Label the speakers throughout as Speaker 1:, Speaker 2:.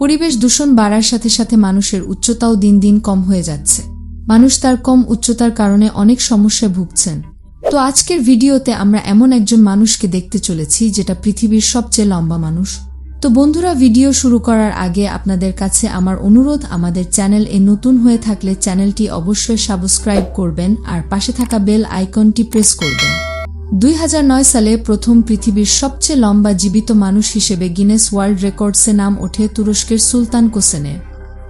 Speaker 1: পরিবেশ দূষণ বাড়ার সাথে সাথে মানুষের উচ্চতাও দিন দিন কম হয়ে যাচ্ছে। মানুষ তার কম উচ্চতার কারণে অনেক সমস্যায় ভুগছেন। তো আজকের ভিডিওতে আমরা এমন একজন মানুষকে দেখতে চলেছি, যেটা পৃথিবীর সবচেয়ে লম্বা মানুষ। তো বন্ধুরা, ভিডিও শুরু করার আগে আপনাদের কাছে আমার অনুরোধ, আমাদের চ্যানেল এ নতুন হয়ে থাকলে চ্যানেলটি অবশ্যই সাবস্ক্রাইব করবেন আর পাশে থাকা বেল আইকনটি প্রেস করবেন। দুই হাজার নয় সালে প্রথম পৃথিবীর সবচেয়ে লম্বা জীবিত মানুষ হিসেবে গিনেস ওয়ার্ল্ড রেকর্ডসে নাম ওঠে তুরস্কের সুলতান কোসেনে।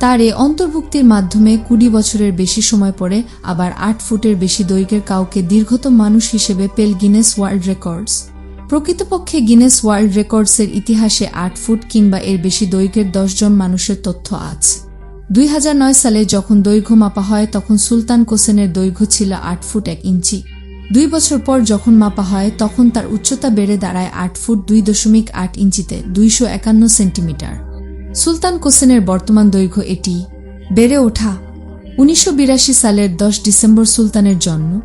Speaker 1: তার এ অন্তর্ভুক্তির মাধ্যমে কুড়ি বছরের বেশি সময় পরে আবার আট ফুটের বেশি দৈর্ঘ্যের কাউকে দীর্ঘতম মানুষ হিসেবে পেল গিনেস ওয়ার্ল্ড রেকর্ডস। প্রকৃতপক্ষে গিনেস ওয়ার্ল্ড রেকর্ডসের ইতিহাসে আট ফুট কিংবা এর বেশি দৈর্ঘ্যের জন মানুষের তথ্য আছে দুই হাজার নয় সালে যখন দৈর্ঘ্য মাপা হয়, তখন সুলতান কোসেনের দৈর্ঘ্য ছিল আট ফুট এক ইঞ্চি। দুই বছর পর যখন মাপা হয়, তখন তার উচ্চতা বেড়ে দাঁড়ায় আট ফুট দুই দশমিক আট ইঞ্চিতে দুইশো একান্ন সেন্টিমিটার। সুলতান কোসেনের বর্তমান দৈর্ঘ্য এটি। বেড়ে ওঠা। উনিশশো বিরাশি সালের দশ ডিসেম্বর সুলতানের জন্ম।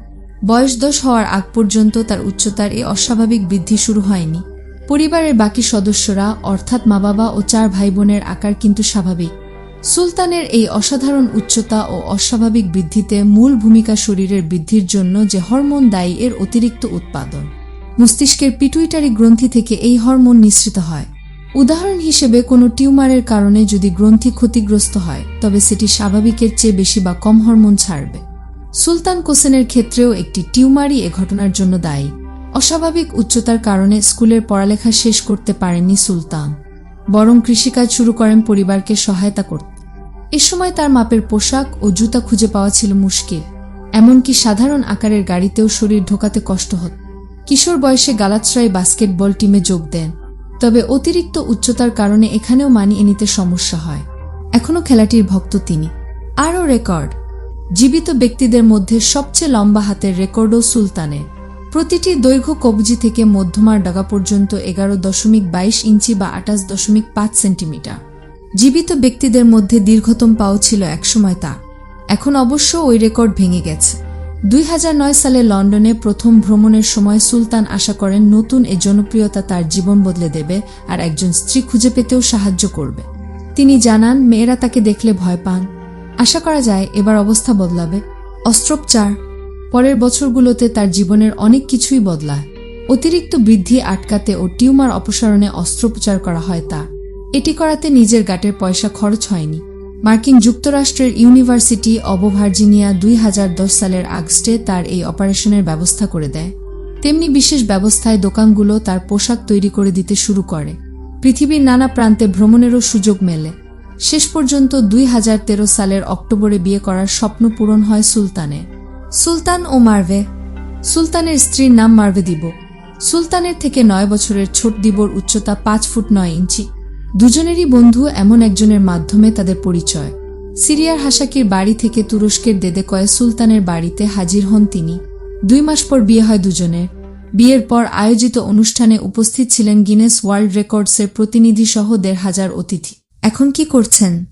Speaker 1: বয়স দশ হওয়ার আগ পর্যন্ত তার উচ্চতার এ অস্বাভাবিক বৃদ্ধি শুরু হয়নি। পরিবারের বাকি সদস্যরা, অর্থাৎ মা বাবা ও চার ভাই বোনের আকার কিন্তু স্বাভাবিক। সুলতানের এই অসাধারণ উচ্চতা ও অস্বাভাবিক বৃদ্ধিতে মূল ভূমিকা শরীরের বৃদ্ধির জন্য যে হরমোন দায়ী এর অতিরিক্ত উৎপাদন। মস্তিষ্কের পিটুইটারি গ্রন্থি থেকে এই হরমোন নিঃসৃত হয়। উদাহরণ হিসেবে কোনো টিউমারের কারণে যদি গ্রন্থি ক্ষতিগ্রস্ত হয়, তবে সেটি স্বাভাবিকের চেয়ে বেশি বা কম হরমোন ছাড়বে। সুলতান কোসেনের ক্ষেত্রেও একটি টিউমারই এ ঘটনার জন্য দায়ী। অস্বাভাবিক উচ্চতার কারণে স্কুলের পড়ালেখা শেষ করতে পারেননি সুলতান। বরং কৃষিকাজ শুরু করেন পরিবারকে সহায়তা করতে। এ সময় তার মাপের পোশাক ও জুতা খুঁজে পাওয়া ছিল মুশকিল। এমনকি সাধারণ আকারের গাড়িতেও শরীর ঢোকাতে কষ্ট হত। কিশোর বয়সে গালাতরাই বাস্কেটবল টিমে যোগ দেন। তবে অতিরিক্ত উচ্চতার কারণে এখানেও মানিয়ে নিতে সমস্যা হয়। এখনও খেলাটির ভক্ত তিনি। আরও রেকর্ড। জীবিত ব্যক্তিদের মধ্যে সবচেয়ে লম্বা হাতের রেকর্ডও সুলতানের। প্রতিটি দৈর্ঘ্য কবজি থেকে মধ্যমার ডাগা পর্যন্ত এগারো দশমিক বাইশ ইঞ্চি বা আঠাশ দশমিক পাঁচ সেন্টিমিটার। জীবিত ব্যক্তিদের মধ্যে দীর্ঘতম পাও ছিল একসময় তা এখন অবশ্য ওই রেকর্ড ভেঙে গেছে। দুই হাজার নয় সালে লন্ডনে প্রথম ভ্রমণের সময় সুলতান আশা করেন নতুন এ জনপ্রিয়তা তার জীবন বদলে দেবে আর একজন স্ত্রী খুঁজে পেতেও সাহায্য করবে। তিনি জানান, মেয়েরা তাকে দেখলে ভয় পান। আশা করা যায় এবার অবস্থা বদলাবে। অস্ত্রোপচার। পরের বছরগুলোতে তার জীবনের অনেক কিছুই বদলায়। অতিরিক্ত বৃদ্ধি আটকাতে ও টিউমার অপসারণে অস্ত্রোপচার করা হয় তা এটি করাতে নিজের গাটের পয়সা খরচ হয়নি। মার্কিন যুক্তরাষ্ট্রের ইউনিভার্সিটি অব ভার্জিনিয়া দুই হাজার দশ সালের আগস্টে তার এই অপারেশনের ব্যবস্থা করে দেয়। তেমনি বিশেষ ব্যবস্থায় দোকানগুলো তার পোশাক তৈরি করে দিতে শুরু করে। পৃথিবীর নানা প্রান্তে ভ্রমণেরও সুযোগ মেলে। শেষ পর্যন্ত দুই হাজার তেরো সালের অক্টোবরে বিয়ে করার স্বপ্ন পূরণ হয় সুলতানে সুলতান ও মার্ভে। সুলতানের স্ত্রীর নাম মার্ভে দিব। সুলতানের থেকে নয় বছরের ছোট দিবর উচ্চতা পাঁচ ফুট নয় ইঞ্চি। দুজনেরই বন্ধু এমন একজনের মাধ্যমে তাদের পরিচয়। সিরিয়ার হাসাকির বাড়ি থেকে তুরস্কের দেদে দেদেকয়ে সুলতানের বাড়িতে হাজির হন তিনি। দুই মাস পর বিয়ে হয় দুজনের। বিয়ের পর আয়োজিত অনুষ্ঠানে উপস্থিত ছিলেন গিনেস ওয়ার্ল্ড রেকর্ডসের প্রতিনিধি সহ দেড় হাজার অতিথি। এখন কি করছেন?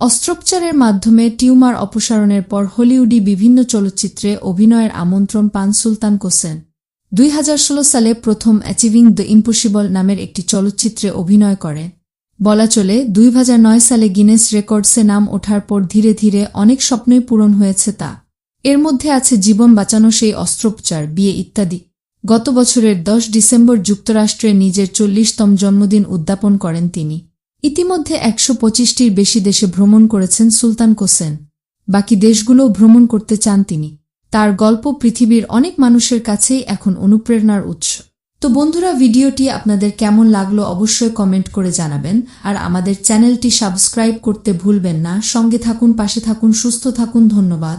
Speaker 1: অস্ত্রোপচারের মাধ্যমে টিউমার অপসারণের পর হলিউডি বিভিন্ন চলচ্চিত্রে অভিনয়ের আমন্ত্রণ পান সুলতান কোসেন। দুই হাজার ষোলো সালে প্রথম অ্যাচিভিং দ্য ইম্পসিবল নামের একটি চলচ্চিত্রে অভিনয় করেন। বলা চলে, দুই হাজার নয় সালে গিনেস রেকর্ডসে নাম ওঠার পর ধীরে ধীরে অনেক স্বপ্নই পূরণ হয়েছে তা। এর মধ্যে আছে জীবন বাঁচানো সেই অস্ত্রোপচার, বিয়ে ইত্যাদি। গত বছরের দশ ডিসেম্বর যুক্তরাষ্ট্রে নিজের চল্লিশতম জন্মদিন উদ্যাপন করেন তিনি। ইতিমধ্যে একশো পঁচিশটির বেশি দেশে ভ্রমণ করেছেন সুলতান কোসেন। বাকি দেশগুলোও ভ্রমণ করতে চান তিনি। তার গল্প পৃথিবীর অনেক মানুষের কাছেই এখন অনুপ্রেরণার উৎস। তো বন্ধুরা, ভিডিওটি আপনাদের কেমন লাগল অবশ্যই কমেন্ট করে জানাবেন। আর আমাদের চ্যানেলটি সাবস্ক্রাইব করতে ভুলবেন না। সঙ্গে থাকুন, পাশে থাকুন, সুস্থ থাকুন, ধন্যবাদ।